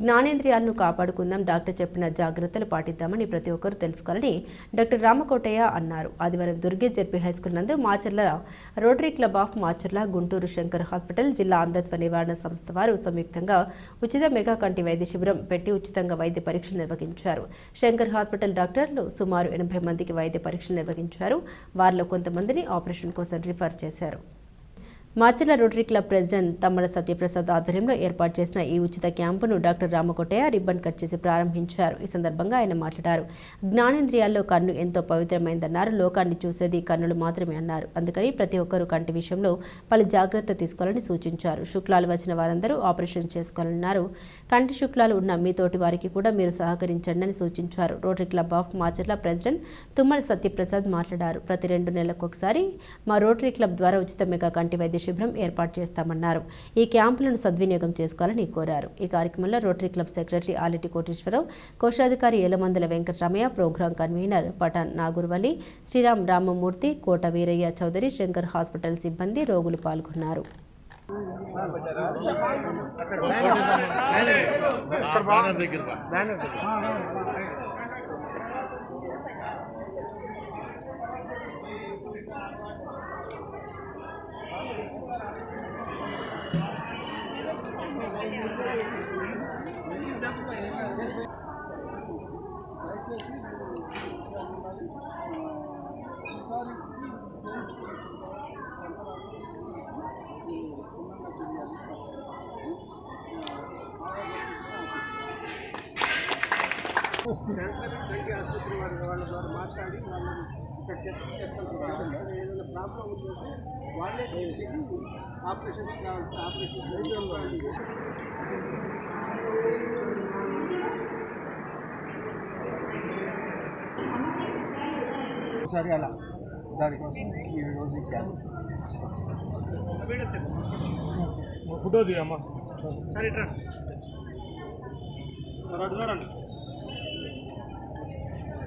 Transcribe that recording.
జ్ఞానేంద్రియాలను కాపాడుకుందాం. డాక్టర్ చెప్పిన జాగ్రత్తలు పాటిద్దామని ప్రతి ఒక్కరూ తెలుసుకోవాలని డాక్టర్ రామకోటయ్య అన్నారు. ఆదివారం దుర్గే జెడ్పీ హైస్కూల్ నందు Macherla Rotary Club of Macherla Guntur Shankar hospital జిల్లా అంధత్వ నివారణ సంస్థ వారు సంయుక్తంగా ఉచిత మెగా కంటి వైద్య శిబిరం పెట్టి ఉచితంగా వైద్య పరీక్షలు నిర్వహించారు. శంకర్ హాస్పిటల్ డాక్టర్లు సుమారు ఎనభై మందికి వైద్య పరీక్షలు నిర్వహించారు. వారిలో కొంతమందిని ఆపరేషన్ కోసం రిఫర్ చేశారు. Macherla rotary club president Thammala Satyaprasad ఆధ్వర్యంలో ఏర్పాటు చేసిన ఈ ఉచిత క్యాంపును డాక్టర్ రామకొట్టయ్య రిబ్బన్ కట్ చేసి ప్రారంభించారు. ఈ సందర్భంగా ఆయన మాట్లాడారు. జ్ఞానేంద్రియాల్లో కన్ను ఎంతో పవిత్రమైందన్నారు. లోకాన్ని చూసేది కన్నులు మాత్రమే అన్నారు. అందుకని ప్రతి ఒక్కరూ కంటి విషయంలో పలు జాగ్రత్త తీసుకోవాలని సూచించారు. శుక్లాలు వచ్చిన వారందరూ ఆపరేషన్ చేసుకోవాలన్నారు. కంటి శుక్లాలు ఉన్న మీ తోటి వారికి కూడా మీరు సహకరించండి అని సూచించారు. Rotary Club of Macherla president Tummala Satyaprasad మాట్లాడారు. ప్రతి రెండు నెలలకు ఒకసారి మా రోటరీ క్లబ్ ద్వారా ఉచిత మెగా కంటి వైద్య శిబిరం ఏర్పాటు చేస్తామన్నారు. ఈ క్యాంపులను సద్వినియోగం చేసుకోవాలని కోరారు. ఈ కార్యక్రమంలో Rotary Club secretary Aliti Koteswararao కోశాధికారి Yelamandula Venkataramaiah program convener Pathan Nagurvali Sriram Ramamurthy Kota Veeraiah Chowdary Shankar hospital సిబ్బంది రోగులు పాల్గొన్నారు. కంటి ఆసుపత్రి వారి వాళ్ళ ద్వారా మాట్లాడి వాళ్ళని ఇక్కడ చెక్ చేసుకుంటున్నారు ఏదైనా ప్రాబ్లం ఉందంటే వాళ్ళే తీసుకెళ్ళి ఆపరేషన్స్ కావాలంటే ఆపరేషన్ సరే అలా దానికోసం ఈ రోజు క్యాంప్ ఫోటో దిగమ్మా. సరే ట్రా